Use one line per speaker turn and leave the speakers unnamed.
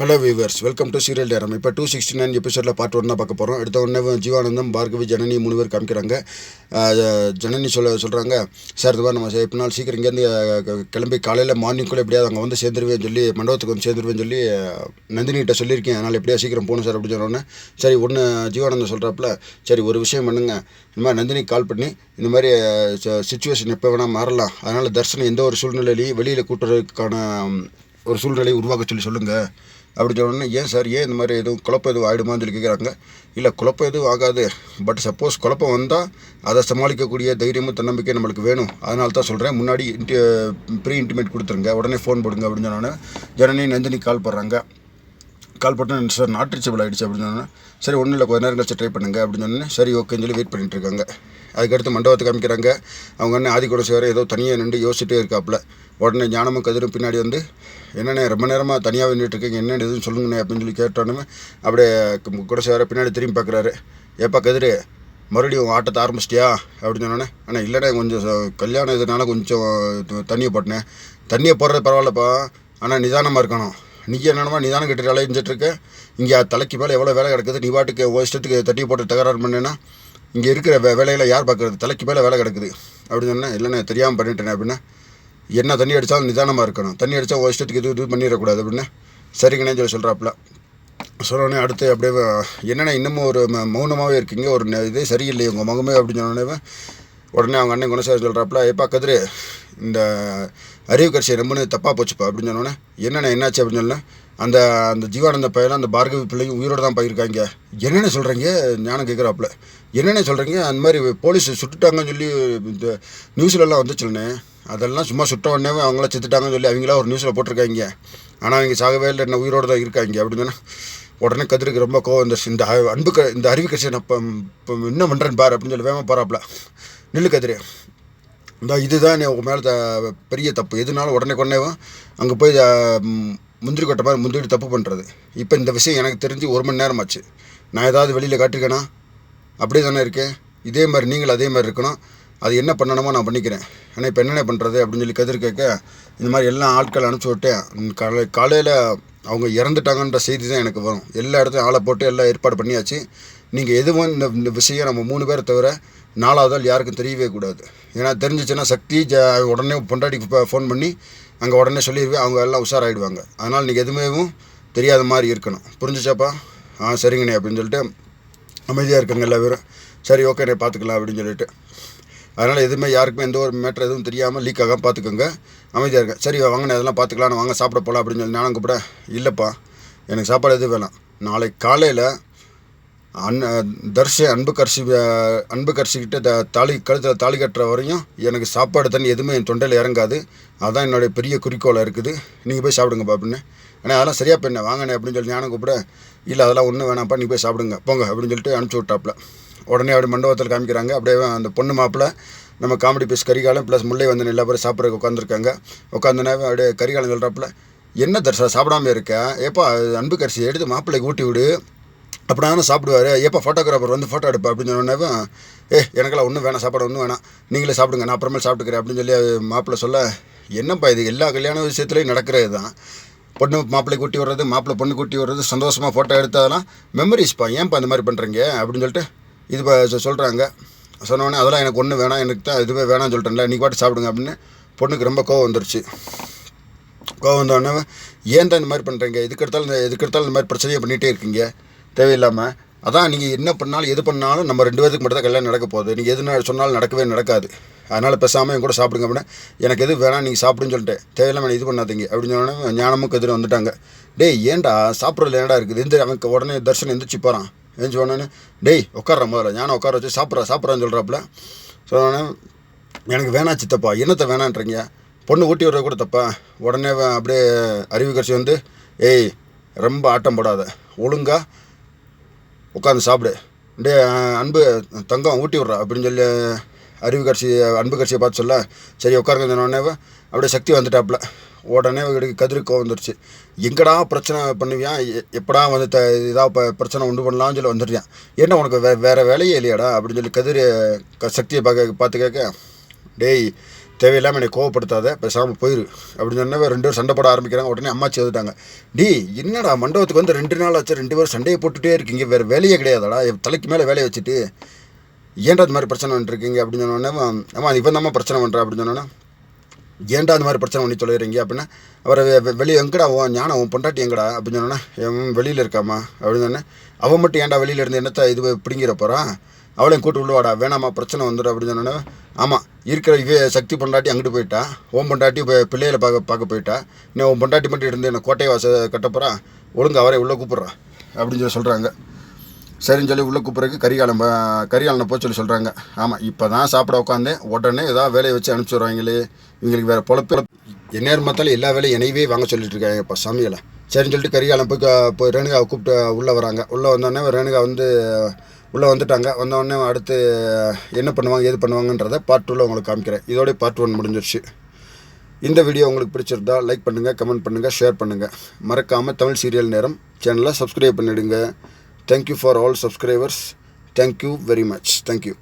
Hello viewers welcome to serial term இப்போ two sixty nine எபிசோடில் part one தான் பார்க்க போகிறோம் எடுத்த உடனே ஜீவானந்தம் பார்கவி ஜனனி மூணு பேர் காமிக்கிறாங்க. ஜனனி சொல்ல சொல்கிறாங்க சார் இதுவா நம்ம எப்போ நாள் சீக்கிரம் இங்கேருந்து கிளம்பி காலையில் மார்னிங்குள்ளே எப்படியாவது அங்கே வந்து சேர்ந்துருவேன் சொல்லி மண்டபத்துக்கு வந்து சேர்ந்துருவேன் சொல்லி நந்தினிகிட்ட சொல்லியிருக்கேன். அதனால் எப்படியா சீக்கிரம் போகணும் சார் அப்படின்னு சொன்னோன்னே சரி ஒன்று ஜீவானந்தம் சொல்கிறாப்புல சரி ஒரு விஷயம் பண்ணுங்க. இந்த மாதிரி நந்தினிக்கு கால் பண்ணி இந்த மாதிரி சுச்சுவேஷன் எப்போ வேணால் மாறலாம். அதனால் தர்ஷனம் எந்த ஒரு சூழ்நிலையிலையும் வெளியில் கூட்டுறதுக்கான ஒரு சூழ்நிலையை உருவாக்க சொல்லி சொல்லுங்கள் அப்படி சொன்னோன்னே ஏன் சார் ஏன் இந்த மாதிரி எதுவும் குழப்பம் எதுவும் ஆகிடுமான்னு சொல்லி கேட்குறாங்க. இல்லை குழப்பம் எதுவும் ஆகாது. பட் சப்போஸ் குழப்பம் வந்தால் அதை சமாளிக்கக்கூடிய தைரியமும் தன்னம்பிக்கை நம்மளுக்கு வேணும். அதனால தான் சொல்கிறேன் முன்னாடி இன்டி ப்ரீ இன்டிமேட் கொடுத்துருங்க. உடனே ஃபோன் போடுங்க அப்படின்னு சொன்னோன்னே ஜனனி நந்தினி கால் பண்ணுறாங்க கால் போட்டேன் சார் நாட் ரீச்சபிள் ஆகிடுச்சு அப்படின்னு சொன்னேன் சரி ஒன்றும் இல்லை கொஞ்ச நேரம் கழிச்சு ட்ரை பண்ணுங்க அப்படின்னு சொன்னேன் சரி ஓகேன்னு சொல்லி வெயிட் பண்ணிகிட்டு இருக்காங்க. அதுக்கடுத்து மண்டபத்தை காமிக்கிறாங்க. அவங்க அண்ணன் ஆதிக்கூட சேர ஏதோ தனியாக நின்று யோசிச்சுட்டே இருக்காப்புல. உடனே ஞானமும் கதிரும் பின்னாடி வந்து என்னண்ணே ரொம்ப நேரமாக தனியாக நின்றுட்டு இருக்கீங்க என்ன எதுவும் சொல்லுங்கண்ணே அப்படின்னு சொல்லி கேட்டோன்னே அப்படியே கூட சேர பின்னாடி திரும்பி பார்க்குறாரு ஏப்பா கதிரு மறுபடியும் உன் ஆட்டத்தை ஆரம்பிச்சிட்டியா? அப்படின்னு சொன்னோன்னே ஆனால் இல்லைண்ணே கொஞ்சம் கல்யாணம் இதனால கொஞ்சம் தண்ணியை போட்டேன். தண்ணியை போடுறது பரவாயில்லப்பா ஆனால் நிதானமாக இருக்கணும். நீ என்னமா நிதானம் தானே கிட்ட அலைஞ்சிட்ருக்க இங்கே தலைக்கு மேலே எவ்வளோ வேலை கிடக்குது? நீ பாட்டுக்கு ஒரு இஷ்டத்துக்கு தட்டி போட்டு தகராறு பண்ணேன்னா இங்கே இருக்கிற வே வேலையில் யார் பார்க்குறது தலைக்கு மேலே வேலை கிடக்குது. அப்படின்னு சொன்னேன். இல்லைண்ணே தெரியாமல் பண்ணிட்டேனே அப்படின்னா என்ன தண்ணி அடித்தாலும் நிதானமாக இருக்கணும். தண்ணி அடித்தா ஒரு இஷ்டத்துக்கு இது இது பண்ணிடக்கூடாது அப்படின்னா சரிங்கண்ணே சொல்லி சொல்கிறாப்புல சொன்னோடனே அடுத்து அப்படியே என்னென்ன இன்னமும் ஒரு மௌனமாகவே இருக்கீங்க? ஒரு ந- இதே சரியில்லை உங்கள் முகமே அப்படின்னு சொன்னோடனே உடனே அவங்க அண்ணன் குணசாரி சொல்கிறாப்புல ஏப்பா கதிரு இந்த அறிவு கட்சியை ரொம்பனு தப்பாக போச்சுப்பா அப்படின்னு சொன்னோன்னே என்னென்ன என்னாச்சு? அப்படின்னு சொன்னேன் அந்த அந்த ஜீவானந்த பையனும் அந்த பார்கவி பிள்ளைங்க உயிரோடு தான் போயிருக்காங்க. என்னென்ன சொல்கிறீங்க ஞானம் கேட்குறாப்புல என்னென்ன சொல்கிறீங்க அந்த மாதிரி போலீஸ் சுட்டுட்டாங்கன்னு சொல்லி இந்த நியூஸ்லலாம் வந்துச்சுல்லண்ணே அதெல்லாம் சும்மா சுட்ட உடனே அவங்களாம் செத்துட்டாங்கன்னு சொல்லி அவங்களா ஒரு நியூஸில் போட்டிருக்காங்க. ஆனால் அவங்க சாகவே இல்லை என்ன உயிரோடு தான் இருக்காங்க அப்படின்னு உடனே கதிருக்கு ரொம்ப கோவம் இந்த அன்பு க இந்த அறிவு கட்சியை நான் இப்போ என்ன பண்ணுறேன்னு பார் அப்படின்னு சொல்லி வேகமாக போகிறாப்புல நில்லு கதிரே. இந்த இதுதான் நீ மேலே த பெரிய தப்பு. எதுனாலும் உடனே உடனே அங்கே போய் முந்திரி கொட்ட மாதிரி முந்திரி தப்பு பண்ணுறது இப்போ இந்த விஷயம் எனக்கு தெரிஞ்சு ஒரு மணி நேரம் ஆச்சு நான் ஏதாவது வெளியில் காட்டிருக்கேனா? அப்படியே தானே இருக்கேன் இதே மாதிரி நீங்களும் அதே மாதிரி இருக்கணும். அது என்ன பண்ணணுமோ நான் பண்ணிக்கிறேன். ஆனால் இப்போ என்னென்ன பண்ணுறது அப்படின்னு சொல்லி கதிர் கேட்க இந்த மாதிரி எல்லா ஆட்கள் அனுப்பிச்சி விட்டேன் காலை காலையில் அவங்க இறந்துட்டாங்கன்ற செய்தி தான் எனக்கு வரும். எல்லா இடத்துலையும் ஆளை போட்டு எல்லாம் ஏற்பாடு பண்ணியாச்சு. நீங்கள் எதுவும் இந்த இந்த விஷயம் நம்ம மூணு பேரை தவிர நாலாவதால் யாருக்கும் தெரியவே கூடாது. ஏன்னா தெரிஞ்சிச்சுன்னா சக்தி ஜ உடனே பொண்டாட்டிக்கு ஃபோன் பண்ணி அங்கே உடனே சொல்லிடுவேன் அவங்க எல்லாம் உஷாராயிடுவாங்க. அதனால் நீங்கள் எதுவுமேவும் தெரியாத மாதிரி இருக்கணும். புரிஞ்சுச்சாப்பா? ஆ சரிங்கண்ணே அப்படின்னு சொல்லிட்டு அமைதியாக இருக்காங்க எல்லா பேரும். சரி ஓகேண்ணே பார்த்துக்கலாம் அப்படின்னு சொல்லிட்டு. அதனால் எதுவுமே யாருக்குமே எந்த ஒரு மேட்ரு எதுவும் தெரியாமல் லீக் ஆகாமல் பார்த்துக்கோங்க அமைதியாக இருக்கேன் சரி வாங்கண்ணே அதெல்லாம் பார்த்துக்கலாம் வாங்க சாப்பிட போகலாம் அப்படின்னு சொல்லி நானும் கூப்பிட இல்லைப்பா எனக்கு சாப்பாடு எதுவும் வேணாம். நாளைக்கு காலையில் அன் தர்ஷ அன்பு கர்ஷி அன்பு கரிசிக்கிட்ட த தாலி கழுத்தில் தாலி கட்டுற வரையும் எனக்கு சாப்பாடு தண்ணி எதுவுமே என் தொண்டையில் இறங்காது. அதுதான் என்னுடைய பெரிய குறிக்கோளாக இருக்குது. நீங்கள் போய் சாப்பிடுங்கப்பா அப்படின்னு. ஆனால் அதெல்லாம் சரியா பண்ண வாங்கண்ணே அப்படின்னு சொல்லி ஞானம் கூப்பிட இல்லை அதெல்லாம் ஒன்றும் வேணாம்ப்பா நீ போய் சாப்பிடுங்க. போங்க அப்படின்னு சொல்லிட்டு அனுப்பிச்சி விட்டாப்புல. உடனே அப்படி மண்டபத்தில் காமிக்கிறாங்க. அப்படியே அந்த பொண்ணு மாப்பிள்ளை நம்ம comedy piece Karikalan plus Mullai வந்து எல்லா பேரும் சாப்பிட்றதுக்கு உட்காந்துருக்காங்க உட்காந்துனே அப்படியே கரிகாலம் சொல்கிறாப்புல என்ன தர்ஷா சாப்பிடாம இருக்க? ஏப்பா அன்பு கரிசி எடுத்து மாப்பிள்ளைக்கு ஊட்டி விடு. அப்படின்னா சாப்பிடுவார். எப்போ ஃபோட்டோகிராஃபர் வந்து ஃபோட்டோ எடுப்பா? அப்படின்னு சொன்னோன்னே ஏ எனக்கெல்லாம் ஒன்றும் வேணாம் சாப்பாடு ஒன்றும் வேணாம். நீங்களே சாப்பிடுங்க நான் அப்புறமேல் சாப்பிட்டுக்கிறேன் அப்படின்னு சொல்லி மாப்பிள்ளை சொல்ல என்னப்பா இது? எல்லா கல்யாண விஷயத்துலையும் நடக்கிறது தான். பொண்ணு மாப்பிள்ளை கூட்டி வர்றது மாப்பிள்ளை பொண்ணு கூட்டி வர்றது சந்தோஷமாக ஃபோட்டோ எடுத்ததெல்லாம் மெமரிஸ்ப்பா ஏன்ப்பா இந்த மாதிரி பண்ணுறீங்க அப்படின்னு சொல்லிட்டு இது ப- சொல்கிறாங்க சொன்னோடனே அதெல்லாம் எனக்கு ஒன்று வேணாம் எனக்கு தான் இதுவே வேணாம்னு சொல்லிட்டேன்ல நீங்கள் பாட்டு சாப்பிடுங்க அப்படின்னு பொண்ணுக்கு ரொம்ப கோவம் வந்துருச்சு. கோவம் வந்தோடனே ஏன் தான் இந்த மாதிரி பண்ணுறீங்க இதுக்கு எதுக்கெடுத்தாலும் இந்த இந்த மாதிரி பிரச்சனையை பண்ணிகிட்டே இருக்கீங்க. தேவையில்லாமல் அதான் நீங்கள் என்ன பண்ணாலும் எது பண்ணாலும் நம்ம ரெண்டு பேருக்கு மட்டும் தான் கல்யாணம் நடக்க போகுது. நீங்கள் எது சொன்னாலும் நடக்கவே நடக்காது. அதனால் பேசாமல் என் கூட சாப்பிடுங்க அப்படின்னா எனக்கு எது வேணாம் நீங்கள் சாப்பிடுன்னு சொல்லிட்டேன். தேவையில்லாமல் இது பண்ணாதீங்க அப்படின்னு சொன்னோடனே ஞானமும் கதிரும் வந்துட்டாங்க. டேய் ஏன்டா சாப்பிட்றதுல ஏன்டா இருக்குது? எந்த அவனுக்கு உடனே தர்ஷன் எந்திரிச்சு போகிறான் எழுந்து உடனே டேய் உட்கார முதல்ல. ஞானம் உட்கார வச்சு சாப்பிட்றா சாப்பிட்றான்னு சொல்கிறாப்புல சொன்னோடனே எனக்கு வேணாம் சித்தப்பா என்னத்தை வேணான்றீங்க? பொண்ணு ஊட்டி விடுறது கூட தப்பா? உடனே அப்படியே அறிவு கட்சி வந்து ஏய் ரொம்ப ஆட்டம் போடாத. ஒழுங்காக உட்காந்து சாப்பிடு. டே அன்பு தங்கம் ஊட்டி விட்றா அப்படின்னு சொல்லி அறிவு கட்சி அன்பு கட்சியை பார்த்து சொல்ல சரி உட்காருங்க சொன்னோடனே அப்படியே சக்தி வந்துட்டாப்புல. உடனே இவருக்கு கதிரி கோவம் வந்துருச்சு. எங்கடா பிரச்சனை பண்ணுவியான் எ- எப்படா வந்து த இதாக இப்போ பிரச்சனை உண்டு பண்ணலாம்னு சொல்லி வந்துருச்சான் என்ன உனக்கு வே வேறு வேலையே இல்லையாடா? அப்படின்னு சொல்லி கதிர் க சக்தியை பார்க்க பார்த்து கேட்க டேய் தேவையில்லாமல் என்னை கோவப்படுத்தாத பேசாமல் போயிரு. அப்படின்னு சொன்னவே ரெண்டு பேரும் சண்டை போட ஆரம்பிக்கிறாங்க. உடனே அம்மா சேர்த்துட்டாங்க டி என்னடா மண்டபத்துக்கு வந்து ரெண்டு நாள் ஆச்சு ரெண்டு பேரும் சண்டையை போட்டுகிட்டே இருக்கீங்க. வேறு வேலையே கிடையாதாடா. என் தலைக்கு மேலே வேலையை வச்சுட்டு ஏன்டா அது மாதிரி பிரச்சனை பண்ணிருக்கீங்க அப்படின்னு சொன்னோடனே அம்மா இவன் தான் பிரச்சனை பண்ணுறா அப்படின்னு சொன்னோன்னா ஏன்டா அந்த மாதிரி பிரச்சனை பண்ணி சொல்லிடுறீங்க அப்படின்னா அவரை வெளியே எங்கடா உன் ஞானம் உன் பொண்டாட்டி எங்கடா? அப்படின்னு சொன்னோன்னா வெளியில் இருக்காம்மா. அப்படின்னு சொன்னேன் அவன் மட்டும் ஏன்டா வெளியில் இருந்து என்னத்தை இது பிடிங்கிற போகிறான் அவளையும் கூட்டு வாடா. வேணாம்மா பிரச்சனை வந்துடும் அப்படின்னு சொன்னோன்னே ஆமாம் இருக்கிற இவே சக்தி பொண்டாட்டி அங்கிட்டு போயிட்டா. ஓம் பொண்டாட்டி இப்போ பிள்ளைகளை பார்க்க பார்க்க போயிட்டா. இன்னும் உன் பொண்டாட்டி மட்டும் இருந்து என்ன கோட்டையை வாச கட்டப்போகிறான் ஒழுங்கு அவரை உள்ளே கூப்பிட்றா அப்படின்னு சொல்லி சொல்கிறாங்க சரின்னு சொல்லி உள்ளே கூப்பிட்றதுக்கு கரிகாலம் கரிகாலனை போய் சொல்லி சொல்கிறாங்க ஆமாம் இப்போ தான் சாப்பிட உட்காந்தேன் உடனே ஏதாவது வேலையை வச்சு அனுப்பிச்சுடுறாங்களே இவங்களுக்கு வேறு பொழப்பு எந்நேரம் பார்த்தாலும் எல்லா வேலையும் இணைவே வாங்க சொல்லிட்டு இருக்காங்க இப்போ சமையலை. சரின்னு சொல்லிட்டு கரிகாலம் போய் போய் ரேணுகாவை கூப்பிட்டு உள்ளே வராங்க. உள்ளே வந்தோடனே ரேணுகா வந்து உள்ளே வந்துட்டாங்க. வந்தோடனே அடுத்து என்ன பண்ணுவாங்க ஏது பண்ணுவாங்கன்றதை பார்ட் டூவில் உங்களுக்கு காமிக்கிறேன். இதோடய பார்ட் ஒன் முடிஞ்சிருச்சு. இந்த வீடியோ உங்களுக்கு பிடிச்சிருந்தா லைக் பண்ணுங்கள் கமெண்ட் பண்ணுங்கள் ஷேர் பண்ணுங்கள் மறக்காமல் தமிழ் சீரியல் நேரம் சேனலை சப்ஸ்கிரைப் பண்ணிவிடுங்க thank you for all subscribers thank you very much thank you